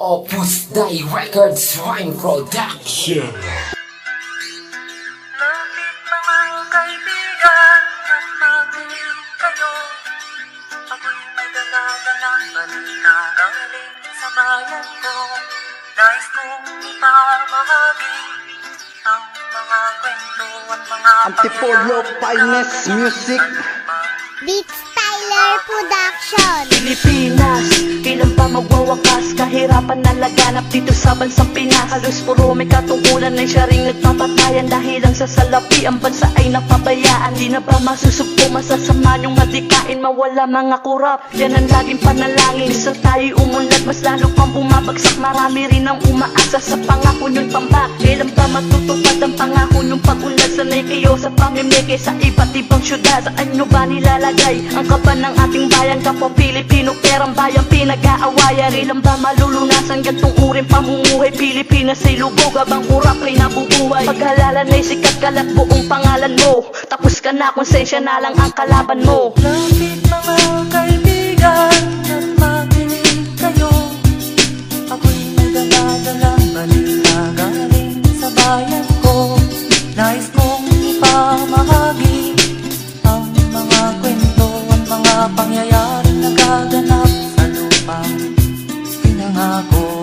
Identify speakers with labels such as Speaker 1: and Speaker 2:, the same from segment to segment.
Speaker 1: Opus Dai Records Rhyme Production.
Speaker 2: Lapit mga kaibigan at makinig kayo? Ako'y may daladalang balita galing sa bayan ko. Nais kong ipamahagi ang mga kwento at mga
Speaker 3: Antipolo Finest Music.
Speaker 4: Beats Tyler Production.
Speaker 5: Pilipinas Kailan pa magwawakas Kahirapan na laganap dito sa bansang Pinas. Halos puro may katungkulan ay siya ring nagpapatayan Dahil lang sa salapi ang bansa ay napabayaan. Di na ba masusubpo masasama yung madikain Mawala mga kurap. Yan ang laging panalangin Isa tayo umunlad mas lalo pang bumabagsak. Marami rin ang umaasa sa pangako niyong tambak Kailan pa matutupad ang pangako niyong pag-unlad Sanay kayo sa pamimigay sa iba't ibang syudad. Saan nyo ba nilalagay ang kaban ng ating bayan Kapwa Pilipino perang bayan pinag-aawayan Ilan ba malulunasan gantong uring pamumuhay Pilipinas ay lubog. Habang kurap rin nabubuhay Paghalalan ay sikat kalat buong pangalan mo. Tapos ka na konsensya na lang ang kalaban mo.
Speaker 2: Lapit mga kaibigan mga pangyayaring nagaganap sa lupang pinangako.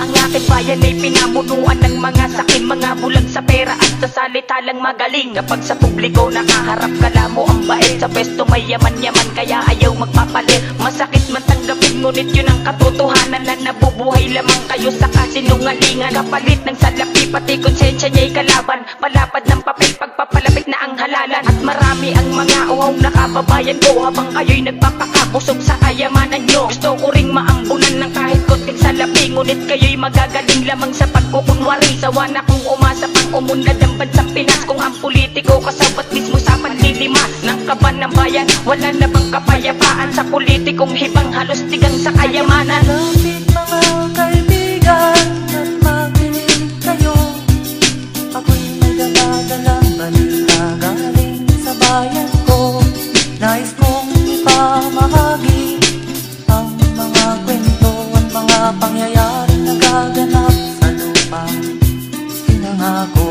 Speaker 5: Ang aking bayan ay pinamunuan ng mga sakin Mga bulag sa pera at sa salita lang magaling. Kapag sa publiko nakaharap ka mo ang bait. Sa pwesto may yaman-yaman kaya ayaw magpapalit. Masakit man tanggapin ngunit yun ang katotohanan Na nabubuhay lamang kayo sa kasinungalingan. Kapalit ng salapi pati konsensya niya'y kalaban. Palapad ng papel pagpapalapit na ang halalan. At marami ang mga uhaw na kababayan ko Habang kayo'y nagpapakabusog sa kayamanan nyo Gusto ko ring maambunan ng kahit konting salapi. Ngunit kayo'y magagaling lamang sa pagkukunwari. Sawa na kung umasa pang umunlad ang bansang Pinas. Kung ang politiko kasabat mismo sa panlilimas Ng kaban ng bayan, wala na bang kapayapaan Sa politikong hibang halos tigang sa kayamanan?
Speaker 2: Lapit pinangako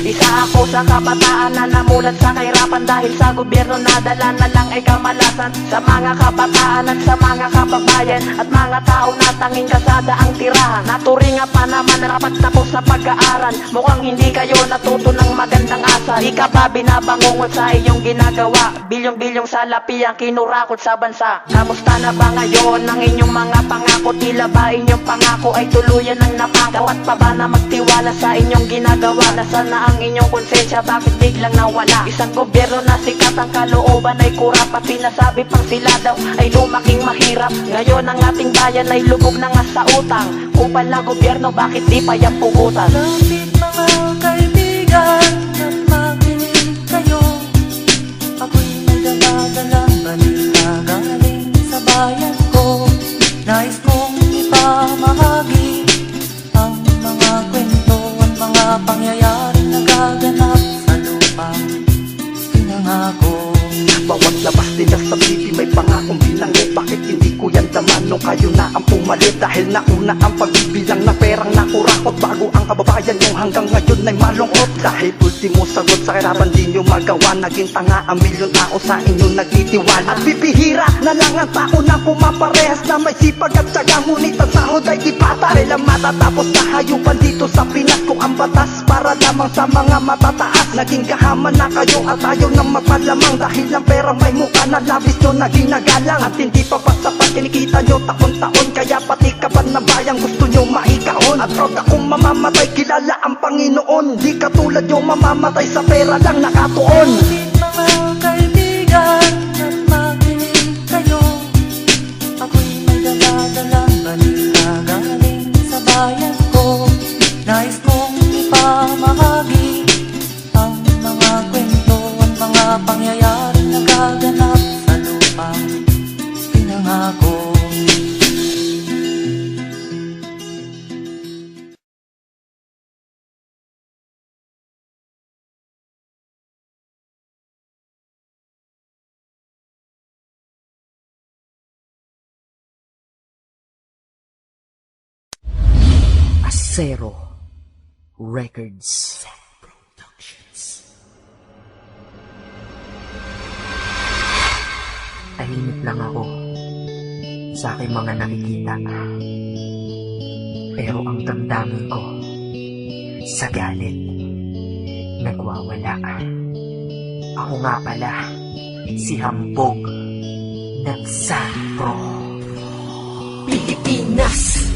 Speaker 5: Isa ako sa kabataan na namulat sa kahirapan Dahil sa gobyerno nadala na lang ay kamalasan. Sa mga kabataan at sa mga kababayan At mga tao na tanging kasada ang tirahan. Naturinga pa naman rapat tapos sa pag-aaral. Mukhang hindi kayo natuto ng magandang asal Di ka ba binabangungot sa iyong ginagawa? Bilyong-bilyong salapi ang kinurakot sa bansa. Kamusta na ba ngayon ang inyong mga pangako? Tila ba inyong pangako ay tuluyan ng napagaw At pa ba na magtiwala sa inyong ginagawa? Nasaan na ang inyong konsensya? Bakit biglang nawala? Isang gobyerno na sikat ang kalooban ay kurap At sinasabi pang sila daw ay lumaking mahirap. Ngayon ang ating bayan ay lubog na nga sa utang. Kung pala gobyerno bakit di pa yan pugutan?
Speaker 2: Lapit mga kaibigan
Speaker 3: nung kayo na ang pumalit? Dahil nauna ang pagbibilang na perang nakurakot. Bago ang kababayan yung hanggang ngayon ay malungkot. Dahil ultimo sagot sa kirapan di nyo magawa. Naging tanga ang milyon tao sa inyo nagtitiwala. At bibihira na lang ang tao na pumaparehas Na may sipag at syaga ngunit ang sahod ay di pata Kailan matatapos na hayupan dito sa Pinas batas para lamang sa mga matataas. Naging kahaman na kayo at ayaw na magpalamang Dahil ang perang may mukha na labis nyo naging nagalang At hindi pa pa sapat kinikita nyo taon-taon. Kaya pati kaban na bayan gusto nyo maikaon? At proud akong mamamatay kilala ang Panginoon. Di katulad nyo mamamatay sa pera lang nakatuon.
Speaker 2: Mga kaibigan kong ipamahagi ang mga kwento at mga pangyayaring nagaganap sa lupang pinangako.
Speaker 6: Zero Records. Tahimik lang ako sa aking mga nakikita. Pero ang damdamin ko sa galit nagwawala. Ako nga pala si Hambog ng Santro.
Speaker 7: Pilipinas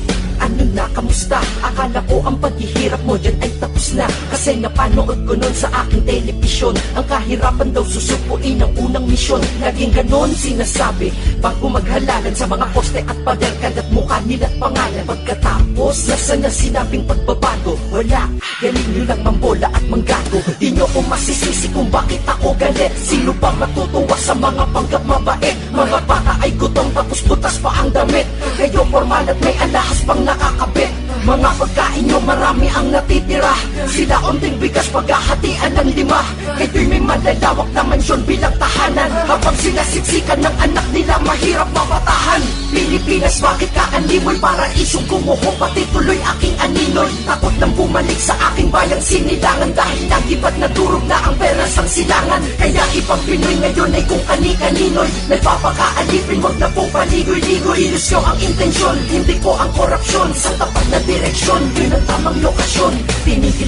Speaker 7: Ano na, kamusta? Akala ko ang paghihirap mo dyan ay tapos na. Kasi napanood ko nun sa aking telepisyon Ang kahirapan daw susupuin ang unang misyon. Naging ganon sinasabi Bago maghalalan sa mga poste at pader Kalat mukha nila at pangalan. Pagkatapos, nasa na sinabing pagbabago Wala, galing nyo lang mambola at manggago. Di nyo ko masisisi kung bakit ako galit. Sino ba matutuwa sa mga panggap mabait? Mga bata ay gutom tapos butas pa ang damit. Kayo formal at may alahas pang acabei mga pagkain nyo marami ang natitira. Sila onting bigas paghahatian ng lima. Kayo'y may malalawak na mansyon bilang tahanan. Habang sila siksikan ng anak nila mahirap mapatahan. Pilipinas bakit ka animoy? Para isong gumuho Pati tuloy aking aninoy. Takot nang bumalik sa aking bayang sinilangan Dahil nagibat na durog na ang pera sang silangan. Kaya ibang Pinoy ngayon ay kung kani-kaninoy. Nagpapakaalipin wag na pong paligoy-ligoy. Ilusyo ang intensyon, hindi ko ang korupsyon. Sa tapat na direksyon, yun ang tamang lokasyon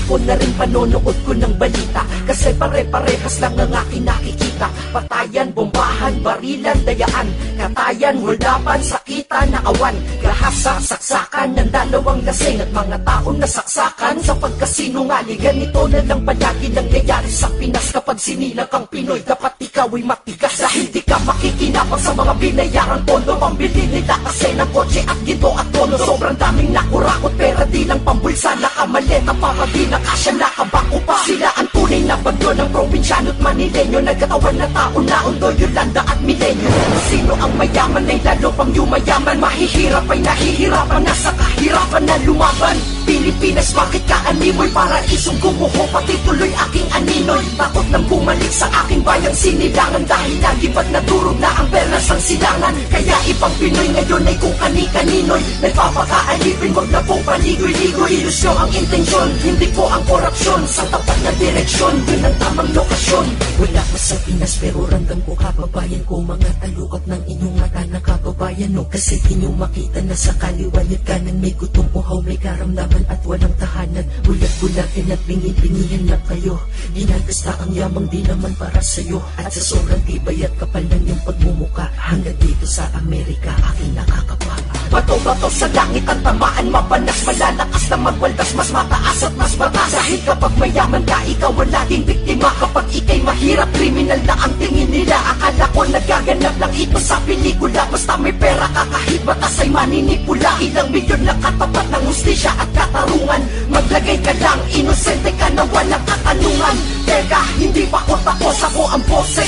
Speaker 7: ko na rin panonood ko ng balita. Kasi pare-parehas lang ang aking nakikita. Patayan, bombahan, barilan, dayaan. Katayan, huldapan, sakitan, nakawan. Gahasa, saksakan ng dalawang lasing At mga taon na saksakan sa pagkasinungaling Ganito na lang palagi nangyayari sa Pinas. Kapag sinilang kang Pinoy, dapat ikaw ay matigas. Dahil di ka makikinabang sa mga binayarang pondo Pambili nila. Kasi ng kotse at ginto at tono Sobrang daming nakurakot. Pera di lang pambulsa Nakamaleta para di na kasya nakabako pa. Sila ang tunay na bagyo ng probinsyano at manilenyo. Nagkatawan na tao na undo Yolanda at milenyo. Sino ang mayaman ay lalo pang yumayaman? Mahihirap ay nahihirapan. Na sa kahirapan na lumaban Pilipinas bakit ka animoy? Para isong gumuho Pati tuloy aking aninoy. Takot nang bumalik sa aking bayang sinilangan. Dahil nagibat na durog na ang pera sang silangan? Kaya ibang Pinoy ngayon ay kung kani-kaninoy Nagpapakaalipin wag na pong paligoy-ligoy. Ilusyo ang intensyon, hindi ko ang korupsyon. Sa tapat na direksyon, yun ang tamang lokasyon. Wala pa sa Pinas pero randam ko kababayan ko Mga talukot ng inyong mata na kababayan no? Kasi inyong makita na sa kaliwan at kanan May gutom uhaw, may karamdaman at walang tahanan. Bulat-bulatin at bingin-bingihan lang kayo. Ginagasta ang yamang di naman para sa'yo. At sa sobrang tibay at kapal ng iyong pagmumuka Hanggang dito sa Amerika aking nakakapa Bato-bato sa langit ang tamaan mapanas Malalakas na magwaldas mas mataas at mas mataas Dahil kapag mayaman ka ikaw wala ding biktima. Kapag ikay mahirap kriminal na ang tingin nila. Akala ko nagaganap lang ito sa pelikula. Basta may pera ka kahit batas ay maninipula. Ilang milyon lang katapat ng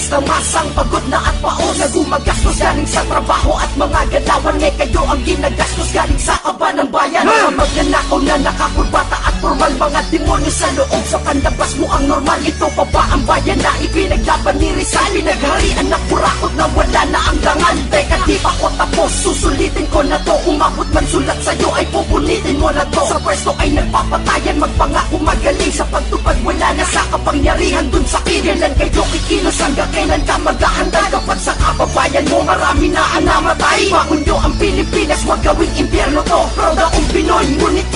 Speaker 7: ng masang Pagod na at paos na gumagastos galing sa trabaho at mga galawan. Eh kayo ang ginagastos galing sa kaba ng bayan. Mga magnanakaw na nakakurbata at formal Mga demonyo sa loob. Sa panlabas mo ang normal. Ito pa ba ang bayan na ipinaglaban ni Rizal? Pinagharian na kurakot na wala na ang dangal. Teka di pa tapos, susulitin ko na to. Umabot man sulat sa'yo ay pupunitin mo na to. Sa pwesto ay nagpapatayan magpangako magaling Sa pagtupad wala na sa kapangyarihan. Dun sa kinilan Kayo kikilos hanggang kailan ka maghahandal? Kapag sa kababayan mo marami na ang namatay. Baon ang Pilipinas, wag gawing impyerno to. Proud akong Pinoy, ngunit